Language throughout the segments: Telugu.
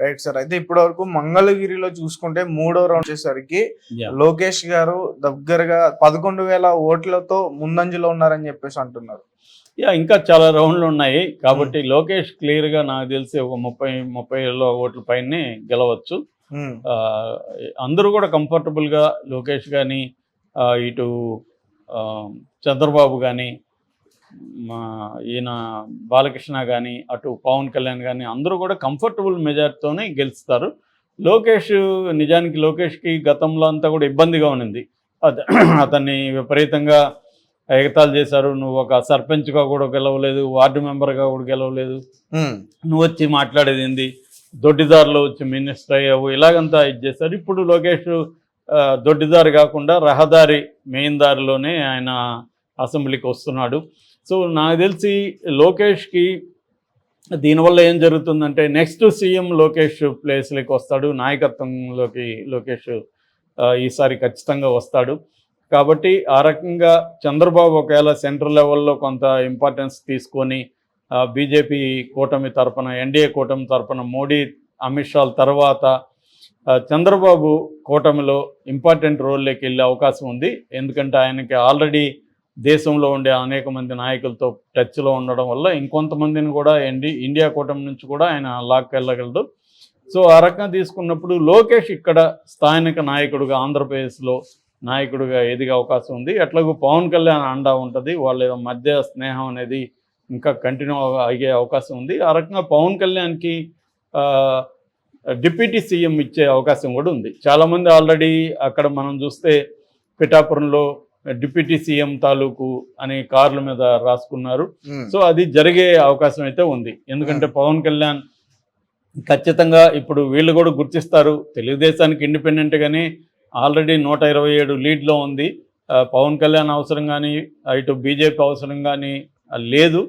Right sir. అయితే ఇప్పటి వరకు మంగళగిరిలో చూసుకుంటే మూడో రౌండ్ వచ్చేసరికి. లోకేష్ గారు దగ్గరగా పదకొండు వేల ఓట్లతో ముందంజలో ఉన్నారని చెప్పేసి అంటున్నారు. యా ఇంకా చాలా రౌండ్లు ఉన్నాయి. కాబట్టి లోకేష్ క్లియర్గా నాకు తెలిసి ఒక ముప్పై ముప్పై ఏళ్ళ ఓట్ల పైనే గెలవచ్చు. ఆ, అందరూ కూడా కంఫర్టబుల్గా లోకేష్ కానీ ఇటు చంద్రబాబు కానీ మా ఈయన బాలకృష్ణ కానీ అటు పవన్ కళ్యాణ్ కానీ అందరూ కూడా కంఫర్టబుల్ మెజార్టీతోనే గెలుస్తారు. లోకేష్ నిజానికి లోకేష్కి గతంలో అంతా కూడా ఇబ్బందిగా ఉన్నింది. అత అతన్ని విపరీతంగా ఎగతాలు చేశారు. నువ్వు ఒక సర్పంచ్గా కూడా గెలవలేదు వార్డు మెంబర్గా కూడా గెలవలేదు. నువ్వు వచ్చి మాట్లాడేది ఏంది? దొడ్డిదారిలో వచ్చి మినిస్టర్ అయ్యావు ఇలాగంతా ఇది చేస్తారు ఇప్పుడు లోకేష్ దొడ్డిదారి కాకుండా రహదారి మెయిన్ దారిలోనే ఆయన అసెంబ్లీకి వస్తున్నాడు. సో నాకు తెలిసి లోకేష్కి దీనివల్ల ఏం జరుగుతుందంటే నెక్స్ట్ సీఎం లోకేష్ ప్లేస్లోకి వస్తాడు నాయకత్వంలోకి లోకేష్ ఈసారి ఖచ్చితంగా వస్తాడు. కాబట్టి ఆ రకంగా చంద్రబాబు ఒకవేళ సెంట్రల్ లెవెల్లో కొంత ఇంపార్టెన్స్ తీసుకొని బీజేపీ కూటమి తరపున ఎన్డీఏ కూటమి తరపున మోడీ అమిత్ షాల తర్వాత చంద్రబాబు కూటమిలో ఇంపార్టెంట్ రోల్లోకి వెళ్ళే అవకాశం ఉంది. ఎందుకంటే ఆయనకి ఆల్రెడీ దేశంలో ఉండే అనేక మంది నాయకులతో టచ్లో ఉండడం వల్ల ఇంకొంతమందిని కూడా ఎండి ఇండియా కూటమి నుంచి కూడా ఆయన లాక్కెళ్ళగలడు సో ఆ రకంగా తీసుకున్నప్పుడు లోకేష్ ఇక్కడ స్థానిక నాయకుడుగా ఆంధ్రప్రదేశ్లో నాయకుడిగా ఎదిగే అవకాశం ఉంది. ఎట్లాగూ పవన్ కళ్యాణ్ అండా ఉంటుంది. వాళ్ళ మధ్య స్నేహం అనేది ఇంకా కంటిన్యూ అయ్యే అవకాశం ఉంది. ఆ రకంగా పవన్ కళ్యాణ్కి డిప్యూటీ సీఎం ఇచ్చే అవకాశం కూడా ఉంది. చాలామంది ఆల్రెడీ అక్కడ మనం చూస్తే పిఠాపురంలో డిప్యూటీ సీఎం తాలూకు అనే కార్ల మీద రాసుకున్నారు. సో అది జరిగే అవకాశం అయితే ఉంది. ఎందుకంటే పవన్ కళ్యాణ్ ఖచ్చితంగా ఇప్పుడు వీళ్ళు కూడా గుర్తిస్తారు. తెలుగుదేశానికి ఇండిపెండెంట్గానే ఆల్రెడీ నూట ఇరవై ఏడు లీడ్లో ఉంది. పవన్ కళ్యాణ్ అవసరం కానీ ఇటు బీజేపీ అవసరం కానీ లేదు.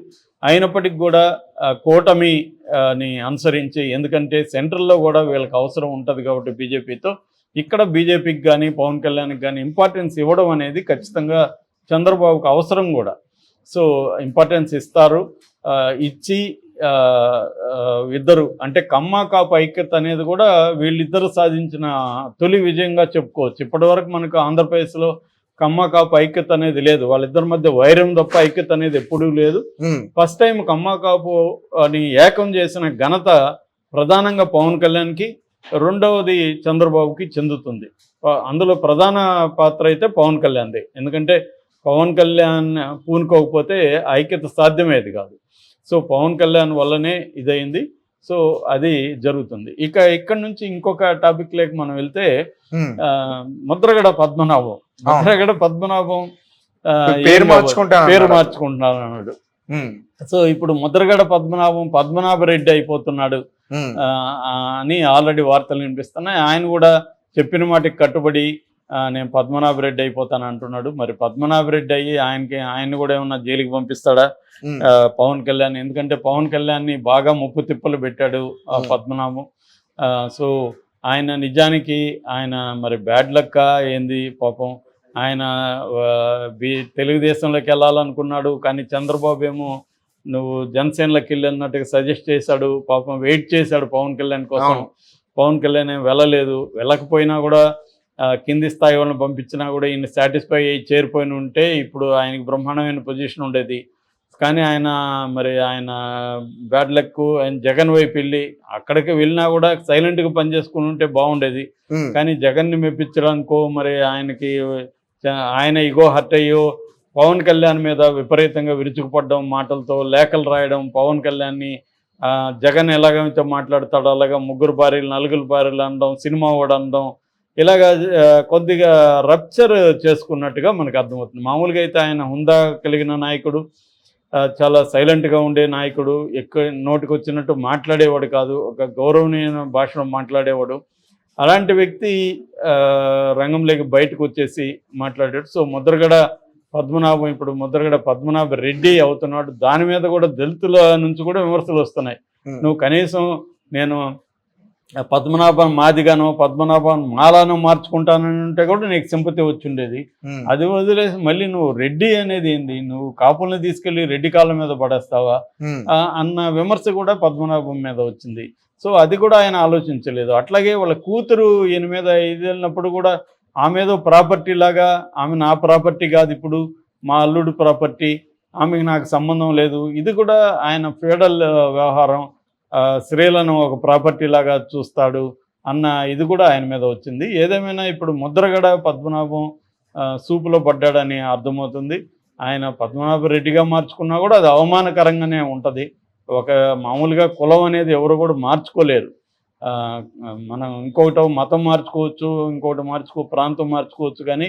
అయినప్పటికీ కూడా ఆ, కూటమి ఆ, ని అనుసరించి ఎందుకంటే సెంట్రల్లో కూడా వీళ్ళకి అవసరం ఉంటుంది కాబట్టి బీజేపీతో ఇక్కడ బీజేపీకి కానీ పవన్ కళ్యాణ్కి కానీ ఇంపార్టెన్స్ ఇవ్వడం అనేది ఖచ్చితంగా చంద్రబాబుకు అవసరం కూడా. సో ఇంపార్టెన్స్ ఇస్తారు. ఇచ్చి ఇద్దరు అంటే కమ్మ కాపు ఐక్యత అనేది కూడా వీళ్ళిద్దరు సాధించిన తొలి విజయంగా చెప్పుకోవచ్చు. ఇప్పటివరకు మనకు ఆంధ్రప్రదేశ్లో కమ్మ కాపు ఐక్యత అనేది లేదు. వాళ్ళిద్దరి మధ్య వైరం తప్ప ఐక్యత అనేది ఎప్పుడూ లేదు. ఫస్ట్ టైం కమ్మ కాపు అని ఏకం చేసిన ఘనత ప్రధానంగా పవన్ కళ్యాణ్కి రెండవది చంద్రబాబుకి చెందుతుంది. అందులో ప్రధాన పాత్ర అయితే పవన్ కళ్యాణ్ది. ఎందుకంటే పవన్ కళ్యాణ్ పూనుకోకపోతే ఐక్యత సాధ్యమేది కాదు. సో పవన్ కళ్యాణ్ వల్లనే ఇదైంది సో అది జరుగుతుంది. ఇక ఇక్కడ నుంచి ఇంకొక టాపిక్ లేక మనం వెళ్తే ముద్రగడ పద్మనాభం. ముద్రగడ పద్మనాభం పేరు ఏం మార్చుకుంటాను పేరు. మార్చుకుంటున్నాడు సో ఇప్పుడు ముద్రగడ పద్మనాభం పద్మనాభరెడ్డి అయిపోతున్నాడు. ఉమ్, ఆ, ఆ, అని ఆల్రెడీ వార్తలు వినిపిస్తున్నాయి. ఆయన కూడా చెప్పిన మాటకి కట్టుబడి నేను పద్మనాభరెడ్డి అయిపోతాను అంటున్నాడు. మరి పద్మనాభరెడ్డి అయ్యి ఆయనకి ఆయన కూడా ఏమన్నా జైలుకి పంపిస్తాడా? పవన్ కళ్యాణ్. ఎందుకంటే పవన్ కళ్యాణ్ని బాగా ముప్పు తిప్పలు పెట్టాడు ఆ. పద్మనాభం. సో ఆయన నిజానికి ఆయన మరి బ్యాడ్ లక్క ఏంది పాపం. ఆయన తెలుగుదేశంలోకి వెళ్ళాలనుకున్నాడు కానీ చంద్రబాబు ఏమో నువ్వు జనసేనలోకి వెళ్ళి అన్నట్టుగా సజెస్ట్ చేశాడు పాపం వెయిట్ చేశాడు పవన్ కళ్యాణ్ కోసం. పవన్ కళ్యాణ్ ఏం వెళ్ళలేదు. వెళ్ళకపోయినా కూడా కింది స్థాయి వాళ్ళని పంపించినా కూడా ఈయన సాటిస్ఫై అయ్యి చేరిపోయిన ఉంటే ఇప్పుడు ఆయనకి బ్రహ్మాండమైన పొజిషన్ ఉండేది. కానీ ఆయన మరి ఆయన బ్యాడ్ లక్ ఆయన జగన్ వైపు వెళ్ళి అక్కడికి వెళ్ళినా కూడా సైలెంట్గా పనిచేసుకుని ఉంటే బాగుండేది. కానీ జగన్ని మెప్పించడానికో మరి ఆయనకి ఆయన ఇగో హర్ట్ అయ్యో పవన్ కళ్యాణ్ మీద విపరీతంగా విరుచుకుపడడం మాటలతో లేఖలు రాయడం పవన్ కళ్యాణ్ని జగన్ ఎలాగైతే మాట్లాడతాడో అలాగా ముగ్గురు భార్యలు నలుగురు భార్యలు అనడం సినిమా వాడు అనడం ఇలాగా కొద్దిగా రప్చర్ చేసుకున్నట్టుగా మనకు అర్థమవుతుంది. మామూలుగా అయితే ఆయన హుందా కలిగిన నాయకుడు చాలా సైలెంట్గా ఉండే నాయకుడు ఎక్కువ నోటికి వచ్చినట్టు మాట్లాడేవాడు కాదు ఒక గౌరవనీయ భాషలో మాట్లాడేవాడు. అలాంటి వ్యక్తి రంగంలోకి బయటకు వచ్చేసి మాట్లాడాడు. సో ముద్రగడ పద్మనాభం ఇప్పుడు ముద్రగడ పద్మనాభ రెడ్డి అవుతున్నాడు. దాని మీద కూడా దళితుల నుంచి కూడా విమర్శలు వస్తున్నాయి. నువ్వు కనీసం నేను పద్మనాభం మాదిగానో పద్మనాభం మాలానో మార్చుకుంటానని ఉంటే కూడా నీకు సింపతి వచ్చిండేది అది వదిలేసి మళ్ళీ నువ్వు రెడ్డి అనేది ఏంది? నువ్వు కాపుల్ని తీసుకెళ్ళి రెడ్డి కాళ్ళ మీద పడేస్తావా? అన్న విమర్శ కూడా పద్మనాభం మీద వచ్చింది. సో అది కూడా ఆయన ఆలోచించలేదు. అట్లాగే వాళ్ళ కూతురు ఈయన మీద ఇది వెళ్ళినప్పుడు కూడా ఆమె ఏదో ప్రాపర్టీ లాగా ఆమె నా ప్రాపర్టీ కాదు ఇప్పుడు మా అల్లుడు ప్రాపర్టీ ఆమెకి నాకు సంబంధం లేదు. ఇది కూడా ఆయన ఫ్యూడల్ వ్యవహారం స్త్రీలను ఒక ప్రాపర్టీ లాగా చూస్తాడు అన్న ఇది కూడా ఆయన మీద వచ్చింది. ఏదేమైనా ఇప్పుడు ముద్రగడ పద్మనాభం సూపులో పడ్డాడని అర్థమవుతుంది. ఆయన పద్మనాభ రెడ్డిగా మార్చుకున్నా కూడా అది అవమానకరంగానే ఉంటుంది. ఒక మామూలుగా కులం అనేది ఎవరు కూడా మార్చుకోలేరు. మనం ఇంకొకటి మతం మార్చుకోవచ్చు ఇంకొకటి మార్చుకో ప్రాంతం మార్చుకోవచ్చు కానీ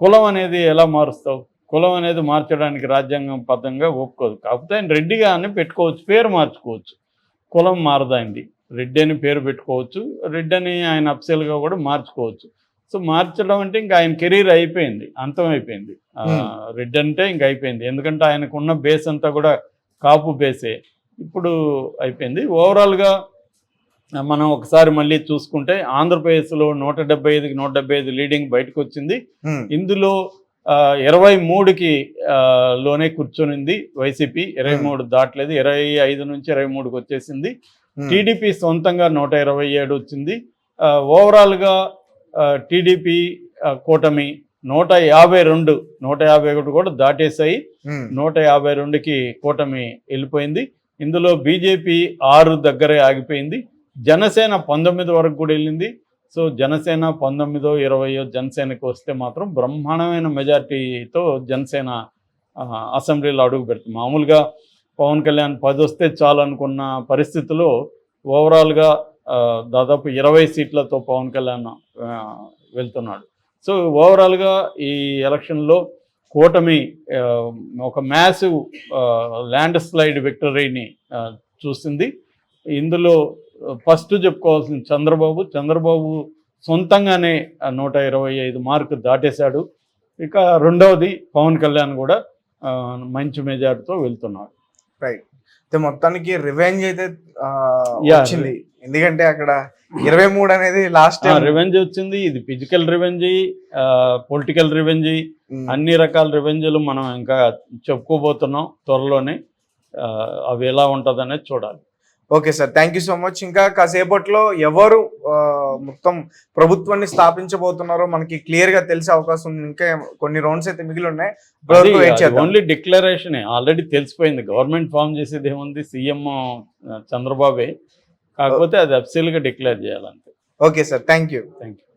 కులం అనేది ఎలా మారుస్తావు? కులం అనేది మార్చడానికి రాజ్యాంగం పద్ధంగా ఒప్పుకోదు. కాకపోతే ఆయన రెడ్డిగా అని పెట్టుకోవచ్చు పేరు మార్చుకోవచ్చు. కులం మారదండి రెడ్డి అని పేరు పెట్టుకోవచ్చు రెడ్డి అని ఆయన అప్సెల్గా కూడా మార్చుకోవచ్చు. సో మార్చడం అంటే ఇంకా ఆయన కెరీర్ అయిపోయింది అంతం అయిపోయింది. రెడ్డి అంటే ఇంక అయిపోయింది. ఎందుకంటే ఆయనకున్న బేస్ అంతా కూడా కాపు బేసే. ఇప్పుడు అయిపోయింది. ఓవరాల్గా మనం ఒకసారి మళ్ళీ చూసుకుంటే ఆంధ్రప్రదేశ్లో నూట డెబ్బై ఐదుకి నూట డెబ్బై ఐదు లీడింగ్ బయటకు వచ్చింది ఇందులో ఇరవై మూడుకి లోనే కూర్చొనింది వైసీపీ. ఇరవై. మూడు దాటలేదు. ఇరవై ఐదు నుంచి ఇరవై మూడుకి వచ్చేసింది. టీడీపీ సొంతంగా నూట ఇరవై ఏడు వచ్చింది. ఓవరాల్గా టీడీపీ కూటమి నూట యాభై రెండు నూట యాభై ఒకటి కూడా దాటేశాయి. నూట యాభై రెండుకి కూటమి వెళ్ళిపోయింది. ఇందులో బీజేపీ ఆరు దగ్గరే ఆగిపోయింది. జనసేన పంతొమ్మిది వరకు కూడా వెళ్ళింది. సో జనసేన పంతొమ్మిదో ఇరవయో జనసేనకు వస్తే మాత్రం బ్రహ్మాండమైన మెజార్టీతో జనసేన అసెంబ్లీలో అడుగు పెడుతుంది. మామూలుగా పవన్ కళ్యాణ్ పది వస్తే చాలు అనుకున్న పరిస్థితిలో ఓవరాల్గా దాదాపు ఇరవై సీట్లతో పవన్ కళ్యాణ్ వెళ్తున్నాడు. సో ఓవరాల్గా ఈ ఎలక్షన్లో కూటమి ఒక మ్యాసివ్ ల్యాండ్ స్లైడ్ విక్టరీని చూసింది. ఇందులో ఫస్ట్ చెప్పుకోవాల్సిన చంద్రబాబు. చంద్రబాబు సొంతంగానే నూట ఇరవై ఐదు మార్కు దాటేశాడు. ఇక రెండవది పవన్ కళ్యాణ్ కూడా మంచి మెజార్టీతో వెళ్తున్నాడు. రైట్ అయితే మొత్తానికి రివెంజ్ అయితే. వచ్చింది. ఎందుకంటే అక్కడ ఇరవై మూడు అనేది లాస్ట్ రివెంజ్ వచ్చింది. ఇది ఫిజికల్ రివెంజ్ పొలిటికల్ రివెంజ్ అన్ని రకాల రివెంజ్లు మనం ఇంకా చెప్పుకోబోతున్నాం త్వరలోనే. అవి ఎలా ఉంటుందనేది చూడాలి. Okay sir thank you so much ఇంకా కాసేపట్లో ఎవరు మొత్తం ప్రభుత్వాన్ని స్థాపించబోతున్నారో మనకి క్లియర్గా తెలిసే అవకాశం ఉంది. ఇంకా కొన్ని రౌండ్స్ అయితే మిగిలి ఉన్నాయి ఓన్లీ డిక్లరేషనే ఆల్రెడీ తెలిసిపోయింది. గవర్నమెంట్ ఫామ్ చేసేది ఏముంది? సీఎం చంద్రబాబే. కాకపోతే అది అఫ్సీల్గా declare చేయాలంతే. Okay sir thank you thank you